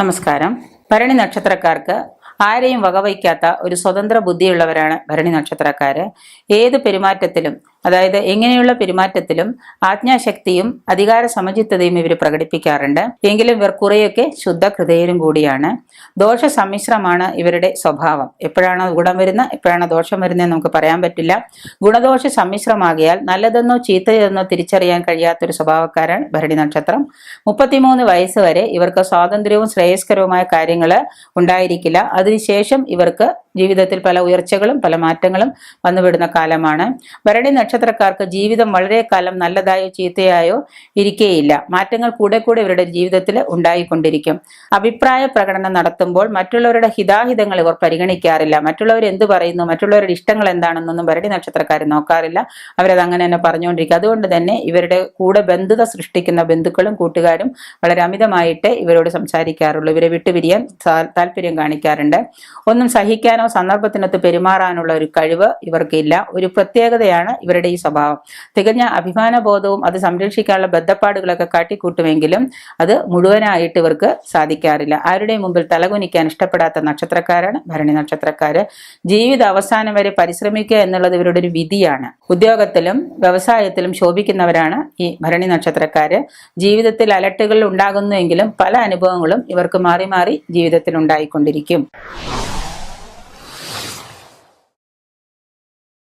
നമസ്കാരം. ഭരണി നക്ഷത്രക്കാർക്ക് ആരെയും വകവയ്ക്കാത്ത ഒരു സ്വതന്ത്ര ബുദ്ധിയുള്ളവരാണ് ഭരണി നക്ഷത്രക്കാര്. ഏത് പെരുമാറ്റത്തിലും അതായത് എങ്ങനെയുള്ള പെരുമാറ്റത്തിലും ആജ്ഞാശക്തിയും അധികാര സമചിത്തതയും ഇവർ പ്രകടിപ്പിക്കാറുണ്ട്. എങ്കിലും ഇവർ കുറെയൊക്കെ ശുദ്ധ ഹൃദയരും കൂടിയാണ്. ദോഷ സമ്മിശ്രമാണ് ഇവരുടെ സ്വഭാവം. എപ്പോഴാണ് ഗുണം വരുന്ന എപ്പോഴാണ് ദോഷം വരുന്നത് നമുക്ക് പറയാൻ പറ്റില്ല. ഗുണദോഷ സമ്മിശ്രമാകിയാൽ നല്ലതെന്നോ ചീത്തയെന്നോ തിരിച്ചറിയാൻ കഴിയാത്തൊരു സ്വഭാവക്കാരാണ് ഭരണി നക്ഷത്രം. മുപ്പത്തിമൂന്ന് വയസ്സ് വരെ ഇവർക്ക് സ്വാതന്ത്ര്യവും ശ്രേയസ്കരവുമായ കാര്യങ്ങൾ ഉണ്ടായിരിക്കില്ല. അതിനുശേഷം ഇവർക്ക് ജീവിതത്തിൽ പല ഉയർച്ചകളും പല മാറ്റങ്ങളും വന്നുവിടുന്ന കാലമാണ്. ഭരണി നക്ഷത്രക്കാർക്ക് ജീവിതം വളരെ കാലം നല്ലതായോ ചീത്തയായോ ഇരിക്കേയില്ല. മാറ്റങ്ങൾ കൂടെ കൂടെ ഇവരുടെ ജീവിതത്തിൽ ഉണ്ടായിക്കൊണ്ടിരിക്കും. അഭിപ്രായ പ്രകടനം നടത്തുമ്പോൾ മറ്റുള്ളവരുടെ ഹിതാഹിതങ്ങൾ ഇവർ പരിഗണിക്കാറില്ല. മറ്റുള്ളവർ എന്ത് പറയുന്നു? മറ്റുള്ളവരുടെ ഇഷ്ടങ്ങൾ എന്താണെന്നൊന്നും വരടി നക്ഷത്രക്കാർ നോക്കാറില്ല. അവരത് അങ്ങനെ തന്നെ പറഞ്ഞുകൊണ്ടിരിക്കും. അതുകൊണ്ട് തന്നെ ഇവരുടെ കൂടെ ബന്ധുത സൃഷ്ടിക്കുന്ന ബന്ധുക്കളും കൂട്ടുകാരും വളരെ അമിതമായിട്ട് ഇവരോട് സംസാരിക്കാറുള്ളൂ. ഇവരെ വിട്ടുപിരിയാൻ താല്പര്യം കാണിക്കാറുണ്ട്. ഒന്നും സഹിക്കാനോ സന്ദർഭത്തിനൊത്ത് പെരുമാറാനുള്ള ഒരു കഴിവ് ഇവർക്കില്ല. ഒരു പ്രത്യേകതയാണ് ഇവരുടെ ഈ സ്വഭാവം. തികഞ്ഞ അഭിമാനബോധവും അത് സംരക്ഷിക്കാനുള്ള ബദ്ധപ്പാടുകളൊക്കെ കാട്ടിക്കൂട്ടുമെങ്കിലും അത് മുഴുവനായിട്ട് ഇവർക്ക് സാധിക്കാറില്ല. ആരുടെയും മുമ്പിൽ തലകുനിക്കാൻ ഇഷ്ടപ്പെടാത്ത നക്ഷത്രക്കാരാണ് ഭരണി നക്ഷത്രക്കാര്. ജീവിത അവസാനം വരെ പരിശ്രമിക്കുക എന്നുള്ളത് ഇവരുടെ ഒരു വിധിയാണ്. ഉദ്യോഗത്തിലും വ്യവസായത്തിലും ശോഭിക്കുന്നവരാണ് ഈ ഭരണി നക്ഷത്രക്കാര്. ജീവിതത്തിൽ അലട്ടുകൾ ഉണ്ടാകുന്നുവെങ്കിലും പല അനുഭവങ്ങളും ഇവർക്ക് മാറി മാറി ജീവിതത്തിൽ ഉണ്ടായിക്കൊണ്ടിരിക്കും.